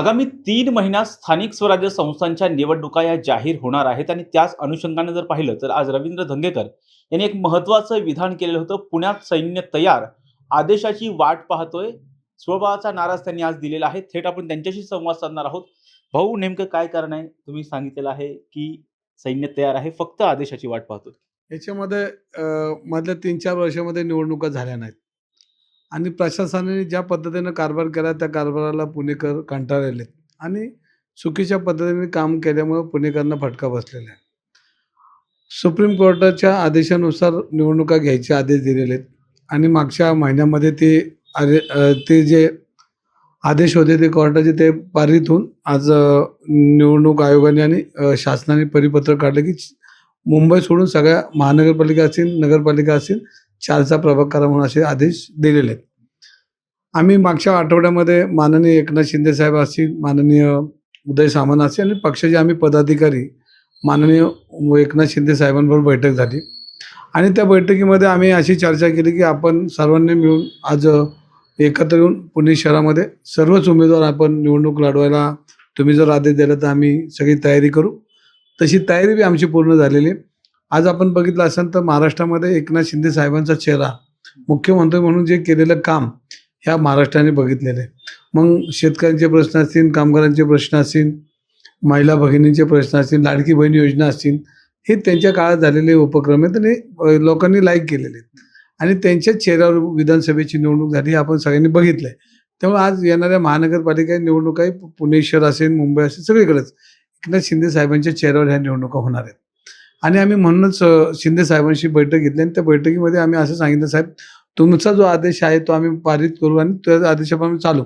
आगामी तीन महिन्यात स्थानिक स्वराज्य संस्थांच्या निवडणुका या जाहीर होणार आहेत आणि त्याच अनुषंगाने जर पाहिलं तर आज रवींद्र धंगेकर यांनी एक महत्वाचं विधान केलेलं होतं. पुण्यात सैन्य तयार आदेशाची वाट पाहतोय. स्वबळाचा नाराज त्यांनी आज दिलेला आहे. थेट आपण त्यांच्याशी संवाद साधणार आहोत. भाऊ नेमकं काय कारण आहे? तुम्ही सांगितलेलं आहे की सैन्य तयार आहे. फक्त आदेशाची वाट पाहतोय. याच्यामध्ये मधल्या तीन चार वर्षामध्ये निवडणुका झाल्या नाहीत. आणि प्रशासनाने ज्या पद्धतीनं कारभार केला त्या कारभाराला पुणेकर कंटाळलेत आणि चुकीच्या पद्धतीने काम केल्यामुळे पुणेकरांना फटका बसलेला आहे. सुप्रीम कोर्टाच्या आदेशानुसार निवडणुका घ्यायचे आदेश दिलेले आहेत. आणि मागच्या महिन्यामध्ये ते आदे ते जे आदेश होते ते कोर्टाचे ते पारित होऊन आज निवडणूक आयोगाने आणि शासनाने परिपत्र काढलं की मुंबई सोडून सगळ्या महानगरपालिका असतील नगरपालिका असतील चारचा प्रभाग करा म्हणून असे आदेश दिलेले आहेत. आम्ही मागच्या आठवड्यामध्ये माननीय एकनाथ शिंदे साहेब असतील माननीय उदय सामंत असतील आणि पक्षाचे आम्ही पदाधिकारी माननीय एकनाथ शिंदे साहेबांबरोबर बैठक झाली. आणि त्या बैठकीमध्ये आम्ही अशी चर्चा केली की आपण सर्वांनी मिळून आज एकत्र येऊन पुणे शहरामध्ये सर्वच उमेदवार आपण निवडणूक लढवायला तुम्ही जर आदेश दिला तर आम्ही सगळी तयारी करू. तशी तयारी बी आमची पूर्ण झालेली आहे. आज आपण बघितलं असेल तर महाराष्ट्रामध्ये एकनाथ शिंदे साहेबांचा चेहरा मुख्यमंत्री म्हणून जे केलेलं काम ह्या महाराष्ट्राने बघितलेलं आहे. मग शेतकऱ्यांचे प्रश्न असतील कामगारांचे प्रश्न असतील महिला भगिनींचे प्रश्न असतील लाडकी बहीण योजना असतील हे त्यांच्या काळात झालेले उपक्रम आहेत आणि लोकांनी लाईक केलेले आहेत. आणि त्यांच्याच चेहऱ्यावर विधानसभेची निवडणूक झाली आपण सगळ्यांनी बघितलं आहे त्यामुळे आज येणाऱ्या महानगरपालिका निवडणुका पुणे शहर असेल मुंबई असेल सगळीकडेच एकनाथ शिंदे साहेबांच्या चेहऱ्यावर ह्या निवडणुका होणार आहेत. आणि आम्ही म्हणूनच शिंदे साहेबांशी बैठक घेतली आणि त्या बैठकीमध्ये आम्ही असं सांगितलं साहेब तुमचा जो आदेश आहे तो आम्ही पारित करू आणि त्या आदेशाप्रमाणे चालू.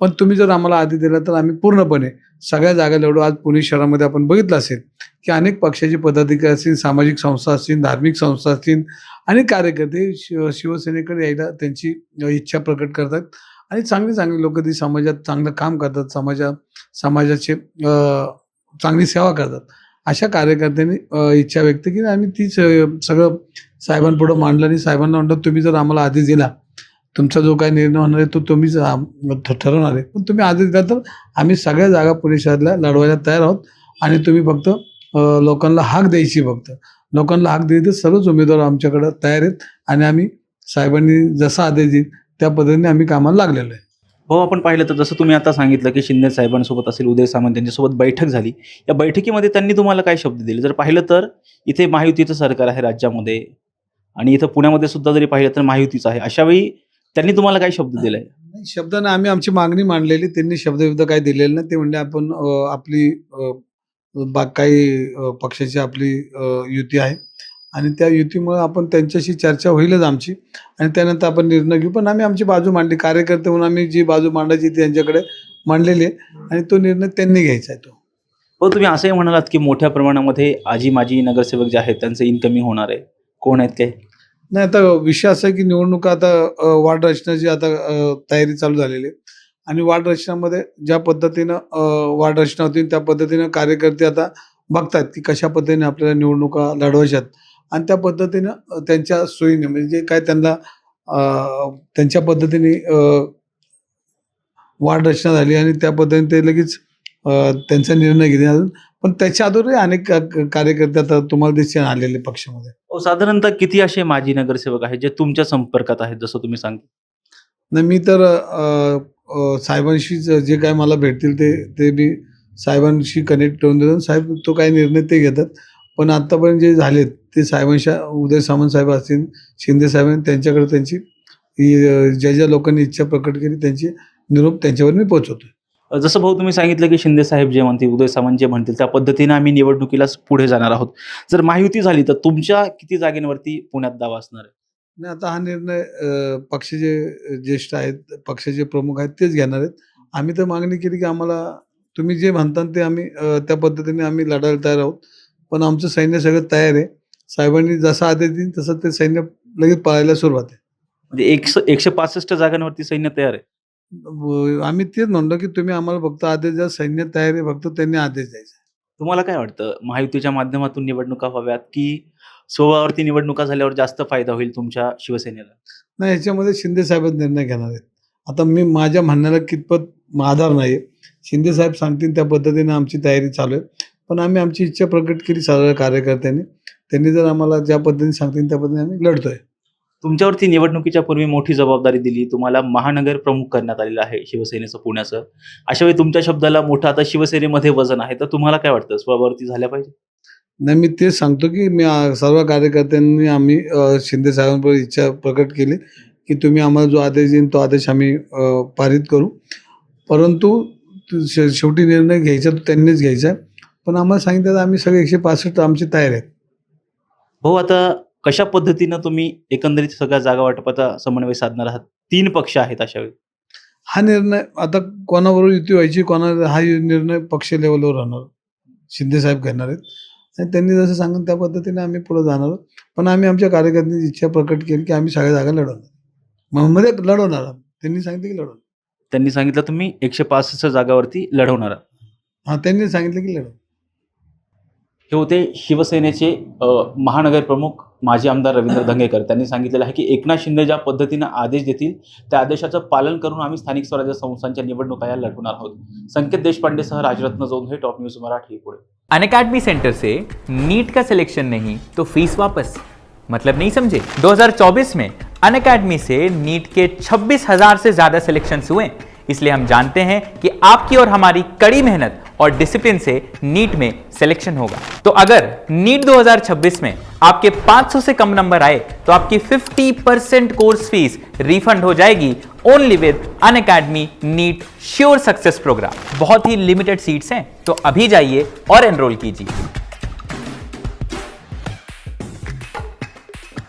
पण तुम्ही जर आम्हाला आदेश दिला तर आम्ही पूर्णपणे सगळ्या जागा लढू आज पुणे शहरामध्ये आपण बघितलं असेल की अनेक पक्षाचे पदाधिकारी असतील सामाजिक संस्था असतील धार्मिक संस्था असतील आणि कार्यकर्ते शिव शिवसेनेकडे यायला त्यांची इच्छा प्रकट करतात आणि चांगली चांगली लोक ती समाजात चांगलं काम करतात समाजा समाजाचे चांगली सेवा करतात. अशा कार्यकर्त्यांनी इच्छा व्यक्त केली आणि तीच सगळं साहेबांपुढं मांडलं आणि साहेबांना म्हणलं तुम्ही जर आम्हाला आधी दिला तुमचा जो काही निर्णय होणार आहे तो तुम्हीच ठरवणार आहे. पण तुम्ही आदेश दिला तर आम्ही सगळ्या जागा पुणे शहरातल्या लढवायला तयार आहोत आणि तुम्ही फक्त लोकांना हाक द्यायची फक्त. लोकांना हाक दिली तर सर्वच उमेदवार आमच्याकडं तयार आहेत आणि आम्ही साहेबांनी जसा आदेश देईल त्या पद्धतीने आम्ही कामाला लागलेलो आहे. भाऊ आपण पाहिलं तर जसं तुम्ही आता सांगितलं की शिंदे साहेबांसोबत असेल उदय सामंत यांच्यासोबत बैठक झाली. या बैठकीमध्ये त्यांनी तुम्हाला काय शब्द दिले? जर पाहिलं तर इथे महायुतीचं सरकार आहे राज्यामध्ये आणि इथं पुण्यामध्ये सुद्धा जरी पाहिलं तर महायुतीचं आहे. अशावेळी त्यांनी तुम्हाला काय शब्द दिलाय? नाही, ना आम्ही आमची मागणी मांडलेली त्यांनी शब्दविध काही दिलेलं नाही. ते म्हणजे आपण आपली बाग काही पक्षाची आपली युती आहे. आणि त्या युतीमुळे आपण त्यांच्याशी चर्चा होईलच आमची. आणि त्यानंतर आपण निर्णय घेऊ. पण आम्ही आमची बाजू मांडली. कार्यकर्ते म्हणून आम्ही जी बाजू मांडायची ती त्यांच्याकडे मांडलेली आहे. आणि तो निर्णय त्यांनी घ्यायचा आहे तो. हो तुम्ही असंही म्हणालात की मोठ्या प्रमाणामध्ये आजी माजी नगरसेवक जे आहेत त्यांचं इन्कमिंग होणार आहे. कोण आहेत ते नाही आता विषय असा आहे की निवडणुका आता वार्ड रचनेची आता तयारी चालू झालेली आहे. आणि वार्ड रचनामध्ये ज्या पद्धतीनं वार्ड रचना होती त्या पद्धतीनं कार्यकर्ते आता बघतात की कशा पद्धतीने आपल्याला निवडणुका लढवायच्यात. आणि त्या पद्धतीनं त्यांच्या सोयीने म्हणजे काय त्यांना त्यांच्या पद्धतीने वार्ड रचना झाली आणि त्या पद्धतीने ते लगेच त्यांचा निर्णय घेणे अजून पण त्याच्या अगोदरही अनेक कार्यकर्ते आता तुम्हाला दिसतील आलेले पक्षामध्ये. हो साधारणतः किती असे माजी नगरसेवक आहेत जे तुमच्या संपर्कात आहेत जसं तुम्ही सांगितलं? नाही मी तर साहेबांशी ज- काय मला भेटतील ते ते मी साहेबांशी कनेक्ट करून देतो. साहेब तो काय निर्णय ते घेतात. पण आत्तापर्यंत जे झालेत ते साहेबांशी उदय सामंत साहेब असतील शिंदे साहेब त्यांच्याकडे त्यांची ज्या ज्या लोकांनी इच्छा प्रकट केली त्यांची निरोप त्यांच्यावर मी पोहोचवतो जसं भाऊ तुम्ही सांगितलं की शिंदे साहेब जे म्हणतील उदय सामंत जे म्हणतील त्या पद्धतीने आम्ही निवडणुकीला पुढे जाणार आहोत. जर महायुती झाली तर तुमच्या किती जागेवरती पुण्यात दावा असणार आहे? आणि आता हा निर्णय पक्षाचे ज्येष्ठ आहेत पक्षाचे प्रमुख आहेत तेच घेणार आहेत. आम्ही तर मागणी केली की आम्हाला तुम्ही जे म्हणता ते आम्ही त्या पद्धतीने आम्ही लढायला तयार आहोत. पण आमचं सैन्य सगळं तयार आहे. साहेबांनी जसा आदेश देईल तसं ते सैन्य लगेच पळायला सुरुवात आहे. म्हणजे एकशे एकशे पासष्ट जागांवरती सैन्य तयार आहे. आम्ही तेच म्हणलो की तुम्ही आम्हाला फक्त आदेश द्या सैन्य तयार आहे फक्त त्यांनी आदेश द्यायचा तुम्हाला काय वाटतं? महायुतीच्या माध्यमातून निवडणुका व्हाव्यात की स्वबळावरती निवडणुका झाल्यावर जास्त फायदा होईल तुमच्या शिवसेनेला? नाही याच्यामध्ये शिंदे साहेबच निर्णय घेणार आहेत. आता मी माझ्या म्हणण्याला कितपत आधार नाही. शिंदे साहेब सांगतील त्या पद्धतीने आमची तयारी चालू आहे. पण आम्ही आमची इच्छा प्रकट केली सर्व कार्यकर्त्यांनी. त्यांनी जर आम्हाला ज्या पद्धतीने सांगतील त्या पद्धतीने आम्ही लढतोय. तुमच्यावरती निवडणुकीच्या पूर्वी मोठी जबाबदारी दिली तुम्हाला महानगर प्रमुख करण्यात आलेलं आहे शिवसेनेचं पुण्याचं. अशा वेळी तुमच्या शब्दाला मोठं आता शिवसेनेमध्ये वजन आहे तर तुम्हाला काय वाटतं? स्वभावरती झाल्या पाहिजे? नाही मी तेच सांगतो की मी सर्व कार्यकर्त्यांनी आम्ही शिंदे साहेबांबरोबर इच्छा प्रकट केली की तुम्ही आम्हाला जो आदेश देईन तो आदेश आम्ही पारित करू. परंतु शेवटी निर्णय घ्यायचा तो त्यांनीच घ्यायचा. आहे पण आम्हाला सांगितलं तर आम्ही सगळे एकशे पासष्ट आमची तयार आहेत. हो आता कशा पद्धतीनं तुम्ही एकंदरीत सगळ्या जागा वाटपाचा समन्वय साधणार आहात? तीन पक्ष आहेत अशा वेळी. हा निर्णय आता कोणाबरोबर युती व्हायची कोणा हा निर्णय पक्ष लेवलवर राहणार. शिंदे साहेब घेणार आहेत. आणि त्यांनी जसं सांगून त्या पद्धतीने आम्ही पुढे जाणार पण आम्ही आमच्या कार्यकर्त्यांची इच्छा प्रकट केली की आम्ही सगळ्या जागा लढवणार. मध्ये लढवणार. त्यांनी सांगितलं की लढवणार. त्यांनी सांगितलं तुम्ही एकशे पासष्ट जागावरती लढवणार आहात. हा त्यांनी सांगितलं की लढव हे होते शिवसेनेचे महानगर प्रमुख माजी आमदार रवींद्र धंगेकर. त्यांनी सांगितलेलं आहे की एकनाथ शिंदे ज्या पद्धतीनं आदेश देतील, त्या आदेशाचं पालन करून आम्ही स्थानिक स्वराज्य संस्थांच्या निवडणुका लढवणार आहोत. Sanket देशपांडेसह Rajratna Jondhe top news Marathi Pune Unacademy centre से नीट का सिलेक्शन नहीं तो फ़ीस वापस. मतलब नहीं समझे 2024 में अन अकेडमी से नीट के छब्बीस हज़ार से ज़्यादा सिलेक्शन हुए. इसलिए हम जानते हैं कि आपकी और हमारी कड़ी मेहनत और डिसिप्लिन से नीट में सिलेक्शन होगा। तो अगर नीट 2026 में आपके 500 से कम नंबर आए तो आपकी 50 परसेंट कोर्स फ़ीस रिफंड हो जाएगी only with Unacademy NEET sure success programme बहुत ही लिमिटेड सीट्स हैं तो अभी जाइए और एनरोल कीजिए।